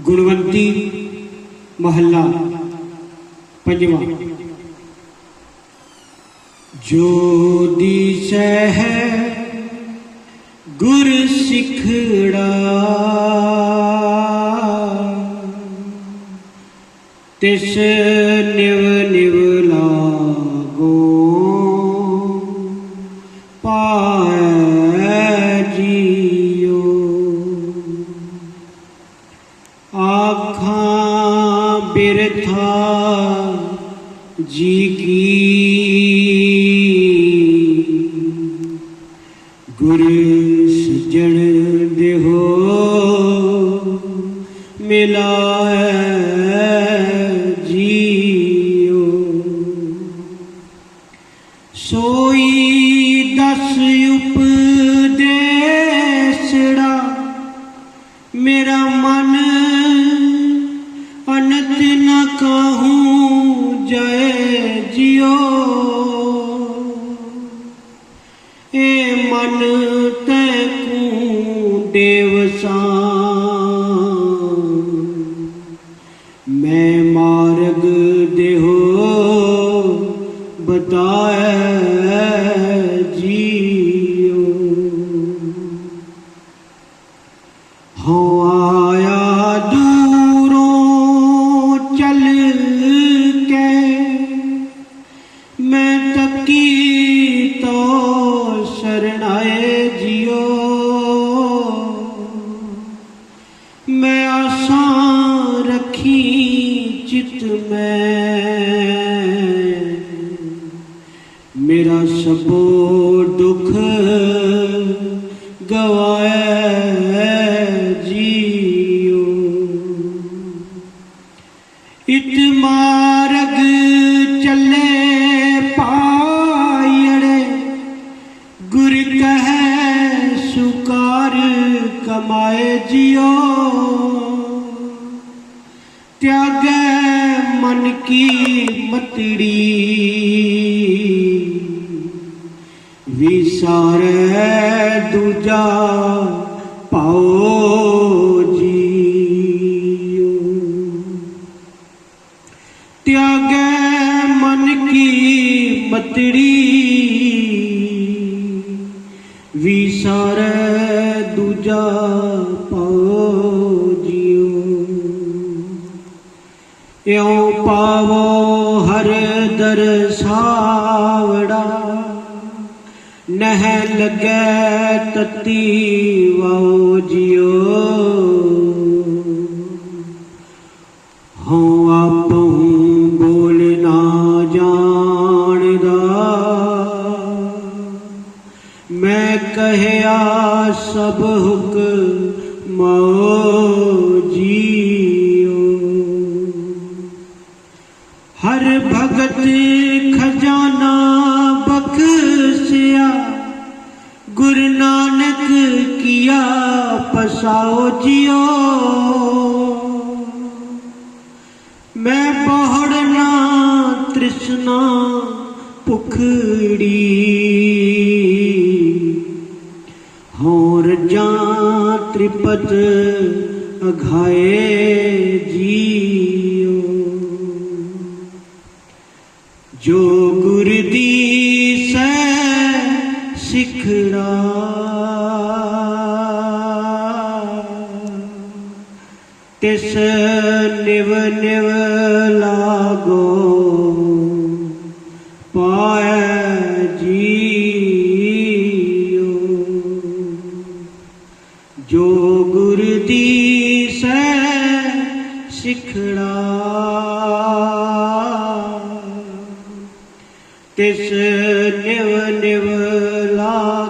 ਗੁਣਵੰਤੀ ਮਹੱਲਾ ਪੰਜਵਾਂ। ਜੋ ਦਿਸੈ ਹੈ ਗੁਰ ਸਿਖੜਾ ਤਿਸ ਨਿਵ ਨਿਵ ਬਿਰਥਾ ਜੀ ਕੀ। ਗੁਰ ਸਜਣ ਦੇਹੋ ਮਿਲਾਏ ਜੀਓ। ਸੋਈ ਦਸ ਉਪਦੇਸੜਾ ਏ ਮਨ ਤੈ ਕੂ ਦੇਵਸਾਂ ਮੈਂ ਮਾਰਗ ਮੇਰਾ ਸਭੋ ਦੁੱਖ ਗਵਾਏ ਜੀਓ ਇਤ ਮਾਰਗ ਚੱਲੇ ਪਾਇੜੇ, ਗੁਰ ਕਹੈ ਸੁਕਾਰ ਕਮਾਏ ਜਿਓ ਤਿਆਗੈ ਮਨ ਕੀ ਮਤੜੀ। ਵਿਸਾਰੈ ਦੂਜਾ ਪਾਓ ਜੀਓ। ਤਿਆਗੈ ਮਨ ਕੀ ਮਤੜੀ। ਵਿਸਾਰੈ ਦੂਜਾ ਪਾਓ ਇਉ ਪਾਵੋ ਹਰ ਦਰਸਾਵੜਾ ਨਹਿ ਲੱਗੈ ਤਤੀ ਵਾਓ ਜਿਓ ਹਉ ਆਪਹੁ ਬੋਲ ਨਾ ਜਾਣਦਾ। ਮੈਂ ਕਹਿਆ ਸਭ ਹੁਕ ਮੋ ਜੀ ਹਰ ਭਗਤ ਖਜ਼ਾਨਾ ਬਖਸ਼ਿਆ। ਗੁਰੂ ਨਾਨਕ ਕੀਆ ਪਸਾਓ ਜਿਓ। ਮੈਂ ਪਹੜਨਾ ਤ੍ਰਿਸ਼ਨਾ ਪੁਖੜੀ ਹੋਰ ਜਾਂ ਤ੍ਰਿਪਤ ਅਘਾਏ ਜੀ। ਜੋ ਗੁਰ ਦੀ ਸੈ ਸਿਖੜਾ ਤਿਸ ਨਿਵ ਨਿਵ ਲਾਗੋ, ਪਾਇ ਜੀਓ। ਜੋ ਗੁਰ ਦੀ ਸੈ ਸਿਖੜਾ This never, never lost.